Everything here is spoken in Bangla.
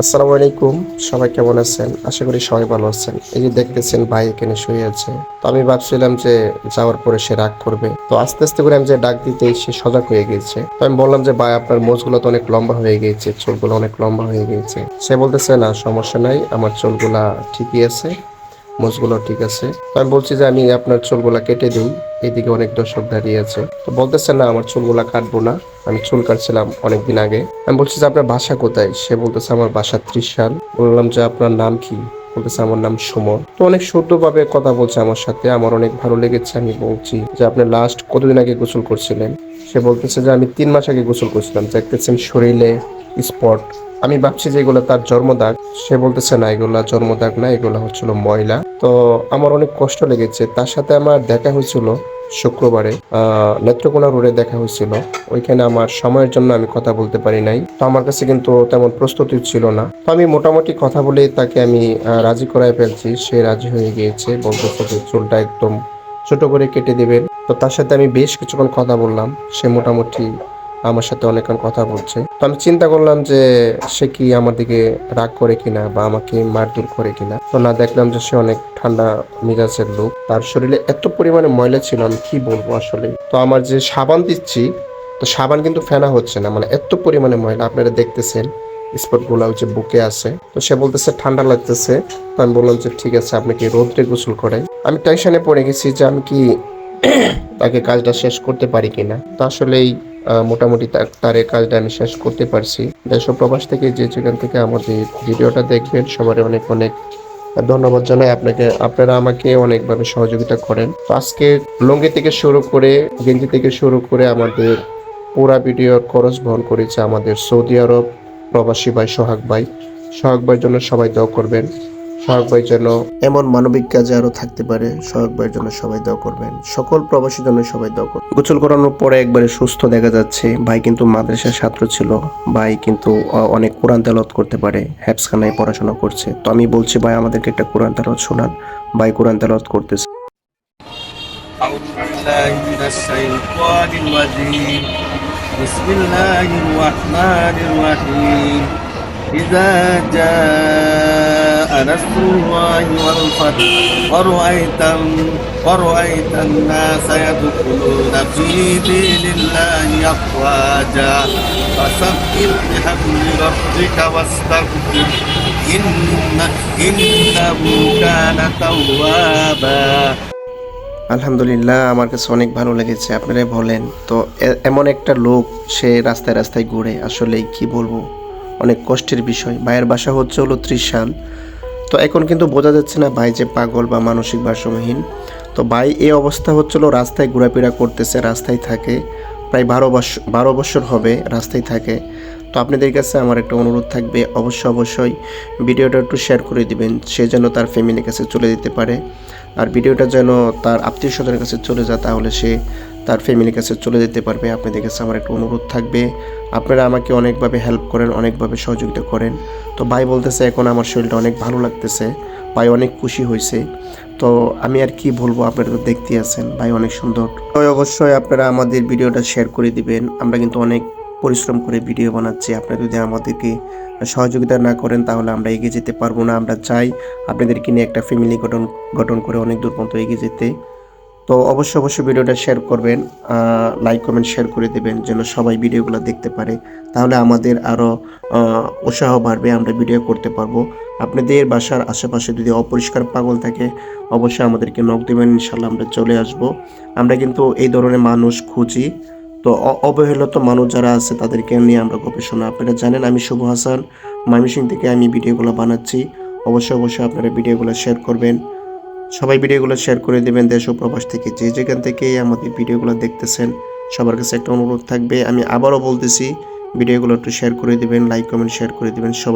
আসসালামু আলাইকুম, সবাই কেমন আছেন? আশা করি সবাই ভালো আছেন। এই যে দেখতেছেন ভাই এখানে শুয়ে আছে। তো আমি ভাবছিলাম যে যাওয়ার পরে সে রাগ করবে। তো আস্তে আস্তে করে আমি যে ডাক দিতেই সে সজাগ হয়ে গিয়েছে তো আমি বললাম যে, ভাই, আপনার মোজগুলো তো অনেক লম্বা হয়ে গিয়েছে চুলগুলো অনেক লম্বা হয়ে গিয়েছে সে বলতেছে, না, সমস্যা নাই, আমার চুলগুলা ঠিকই আছে। মোজগুলো ঠিক আছে। আমি বলছি যে আমি আপনার চুলগুলা কেটে দিই। এদিকে অনেক দর্শক দাঁড়িয়ে আছে। তো বলতেছে না, আমার চুলগুলা কাটবো না। আমি চুল কাটছিলাম অনেকদিন আগে। আমি বলছি যে, আপনার বাসা কোথায়? সে বলতেছে, আমার বাসা ত্রিশাল। বললাম যে, আপনার নাম কি? বলতেছে, আমার নাম সুমন। তো অনেক শুদ্ধভাবে কথা বলছে আমার সাথে। আমার অনেক ভালো লেগেছে, আমি বলছি যে, আপনি লাস্ট কতদিন আগে গোসল করছিলেন? সে বলতেছে যে, আমি তিন মাস আগে গোসল করছিলাম। দেখতেছেন শরীরে স্পট আমি ভাবছি যে, এগুলো তার জন্মদাগ। সে বলতেছে, না, এগুলা জন্মদাগ না, এগুলো হচ্ছিল ময়লা। তো আমার অনেক কষ্ট লেগেছে। তার সাথে আমার দেখা হয়েছিল শুক্রবারে নেত্রকোনা রোডে দেখা হয়েছিল। ওইখানে আমার সময়ের জন্য আমি কথা বলতে পারি নাই। তো আমার কাছে কিন্তু তেমন প্রস্তুতি ছিল না। তো আমি মোটামুটি কথা বলে তাকে আমি রাজি করায় ফেলছি। সে রাজি হয়ে গিয়েছে, বলতেছে যে চুলটা একদম ছোট করে কেটে দেবেন। তো তার সাথে আমি বেশ কিছুক্ষণ কথা বললাম। সে মোটামুটি আমার সাথে অনেকক্ষণ কথা বলছে। তো আমি চিন্তা করলাম যে সে কি আমার দিকে রাগ করে কিনা বা আমাকে মারধর করে কিনা। তো না দেখলাম যে সে অনেক ঠান্ডা মেজাজের লোক। তার শরীরে এত পরিমাণে ময়লা ছিল, আমি কি বলব আসলে? তো আমার যে সাবান দিচ্ছি, তো সাবান কিন্তু ফেনা হচ্ছে না মানে এত পরিমাণে ময়লা। আপনারা দেখতেছেন, স্পটগুলো যে বুকে আছে। তো সে বলতেছে, ঠান্ডা লাগতেছে। তো আমি বললাম যে, ঠিক আছে, আপনি কি রোদ্রে গোসল করাই আমি টেনশনে পড়ে গেছি যে আমি কি তাকে কাজটা শেষ করতে পারি কিনা। তো আসলেই মোটামুটি তার কাজটা আমি শেষ করতে পারছি। দেশ প্রবাস থেকে যে যেখান থেকে আমাদের ভিডিওটা দেখবেন, সবারই অনেক অনেক ধন্যবাদ জানাই। আপনাকে, আপনারা আমাকে অনেকভাবে সহযোগিতা করেন। আজকে লুঙ্গি থেকে শুরু করে, গেঞ্জি থেকে শুরু করে আমাদের পুরা ভিডিওর খরচ বহন করেছে আমাদের সৌদি আরব প্রবাসী ভাই সোহাগ ভাই। সোহাগ ভাইয়ের জন্য সবাই দোয়া করবেন। সোহাগ ভাই যেন এমন মানবিক কাজে আরো থাকতে পারে সোহাগ ভাইয়ের জন্য সবাই দোয়া করবেন সকল প্রবাসীর জন্য সবাই দোয়া করবেন গোসল করানোর পরে একবারে সুস্থ দেখা যাচ্ছে ভাই কিন্তু মাদ্রাসার ছাত্র ছিল ভাই কিন্তু আহ, অনেক কোরআন তেলত করতে পারে হ্যাপসখানায় পড়াশোনা করছে তো আমি বলছি ভাই আমাদেরকে একটা কোরআন তেলত শোনান ভাই কোরআন তেলত করতেছে أعوذ بالله من الشيطان الرجيم بسم الله الرحمن الرحيم إذا جاء نصر الله والفتح ورأيت ورأيت الناس يدخلون في دين الله أفواجا فسبح بحمد ربك واستغفر إن إنه كان توابا আলহামদুলিল্লাহ আমার কাছে অনেক ভালো লেগেছে আপনারাই বলেন তো এ- এমন একটা লোক সে রাস্তায় রাস্তায় ঘুরে আসলে কি বলবো অনেক কষ্টের বিষয় ভাইয়ের বাসা হচ্ছে হলো ত্রিশাল তো এখন কিন্তু বোঝা যাচ্ছে না ভাই যে পাগল বা মানসিক ভারসাম্যহীন। তো ভাই, এই অবস্থা হচ্ছিল রাস্তায় ঘোরাফেরা করতেছে, রাস্তায় থাকে। প্রায় বারো বছর বারো বছর হবে রাস্তায় থাকে। তো আপনাদের কাছে আমার একটা অনুরোধ থাকবে, অবশ্যই অবশ্যই ভিডিওটা একটু শেয়ার করে দিবেন, সে যেন তার ফ্যামিলির কাছে চলে যেতে পারে। আর ভিডিওটা যেন তার আত্মীয় স্বজনের কাছে চলে যায়, তাহলে সে তার ফ্যামিলির কাছে চলে যেতে পারবে। আপনাদের কাছে আমার একটা অনুরোধ থাকবে। আপনারা আমাকে অনেকভাবে হেল্প করেন, অনেকভাবে সহযোগিতা করেন। তো ভাই বলতেছে, এখন আমার শরীরটা অনেক ভালো লাগতেছে। ভাই অনেক খুশি হয়েছে। তো আমি আর কি বলব, আপনারা তো দেখতে আছেন, ভাই অনেক সুন্দর। তো অবশ্যই আপনারা আমাদের ভিডিওটা শেয়ার করে দিবেন। আমরা কিন্তু অনেক পরিশ্রম করে ভিডিও বানাচ্ছি। আপনারা যদি আমাদেরকে সহযোগিতা না করেন, তাহলে আমরা এগিয়ে যেতে পারব না। আমরা চাই আপনাদেরকে নিয়ে একটা ফ্যামিলি গঠন গঠন করে অনেক দূর পর্যন্ত এগিয়ে যেতে। তো অবশ্যই অবশ্যই ভিডিওটা শেয়ার করবেন লাইক কমেন্ট শেয়ার করে দেবেন যেন সবাই ভিডিওগুলো দেখতে পারে। তাহলে আমাদের আরও উৎসাহ বাড়বে, আমরা ভিডিও করতে পারব। আপনাদের বাসার আশেপাশে যদি অপরিষ্কার পাগল থাকে, অবশ্যই আমাদেরকে নক দেবেন, ইনশাল্লাহ আমরা চলে আসব। আমরা কিন্তু এই ধরনের মানুষ খুঁজি। তো অবহেলিত মানুষ যারা আছে, তাদেরকে নিয়ে আমরা গবেষণা। আপনারা জানেন আমি শুভ হাসান ময়মনসিং থেকে আমি ভিডিওগুলো বানাচ্ছি। অবশ্যই অবশ্যই আপনারা ভিডিওগুলো শেয়ার করবেন। সবাই ভিডিওগুলো শেয়ার করে দেবেন, দেশ ও প্রবাস থেকে। যে যেখান থেকে আমাদের ভিডিওগুলো দেখতেছেন, সবার কাছে একটা অনুরোধ থাকবে। আমি আবারও বলতেছি, ভিডিওগুলো একটু শেয়ার করে দেবেন লাইক কমেন্ট শেয়ার করে দেবেন, সবাই